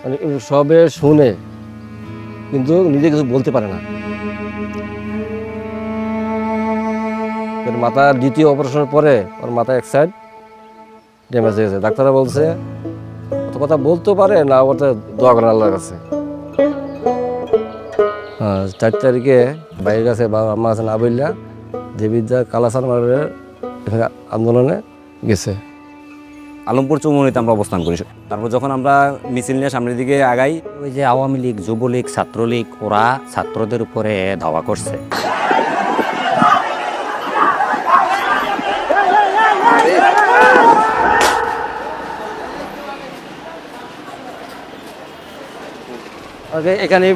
মানে সবে শুনে কিন্তু নিজে কিছু বলতে পারে না। মাথার দ্বিতীয় অপারেশনের পরে ওর মাথা এক সাইড ড্যামেজ হয়ে গেছে। ডাক্তাররা বলছে, অত কথা বলতেও পারে না ওটা দোয়া আল্লাহর কাছে। হ্যাঁ চার তারিখে বাইরের কাছে বাবা আম্মা আছে না বললা দেবিদ্যা কালাসান মারের আন্দোলনে গেছে। আলমপুর চৌমনিতে আমরা অবস্থান করি। তারপর যখন আমরা মিছিল নিয়ে সামনের দিকে আগাই, ওই যে আওয়ামী লীগ, যুবলীগ, ছাত্রলীগ, ওরা ছাত্রদের উপরে ধাওয়া করছে। ওকে এখানেই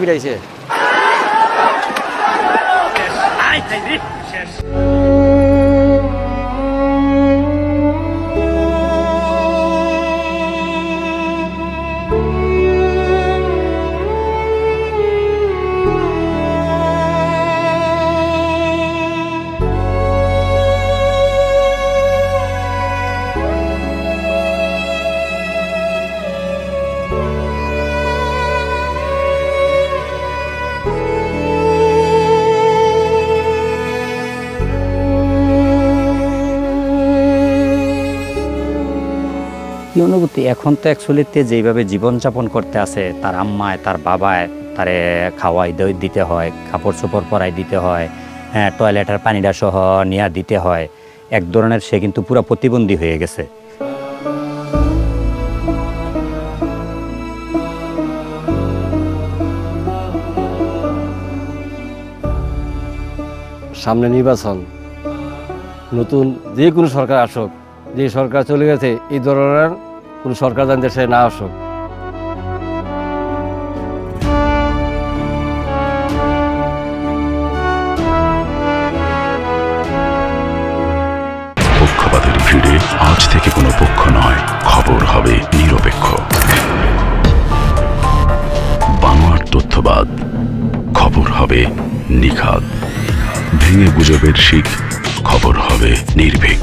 কি অনুভূতি এখন তো অ্যাকচুয়ালিতে যেইভাবে জীবনযাপন করতে আছে, তার আম্মায়, তার বাবায়, তারে খাওয়াই দই দিতে হয়, কাপড় চোপড় পরাই দিতে হয় হ্যাঁ টয়লেটের পানিটা সহ নিয়ে দিতে হয়, এক ধরনের সে কিন্তু পুরো প্রতিবন্ধী হয়ে গেছে। সামনে নির্বাচন, নতুন যে কোনো সরকার আসুক যে সরকার চলে গেছে, এই ধরনের কোনো সরকার যেন দেশে না আসুক। পক্ষপাতের ভিড়ে আজ থেকে কোনো পক্ষ নয়, খবর হবে নিরপেক্ষ। বানোয়ার তথ্যবাদ, খবর হবে নিখাদ। ভেঙে গুজবের শিখ, খবর হবে নির্ভীক।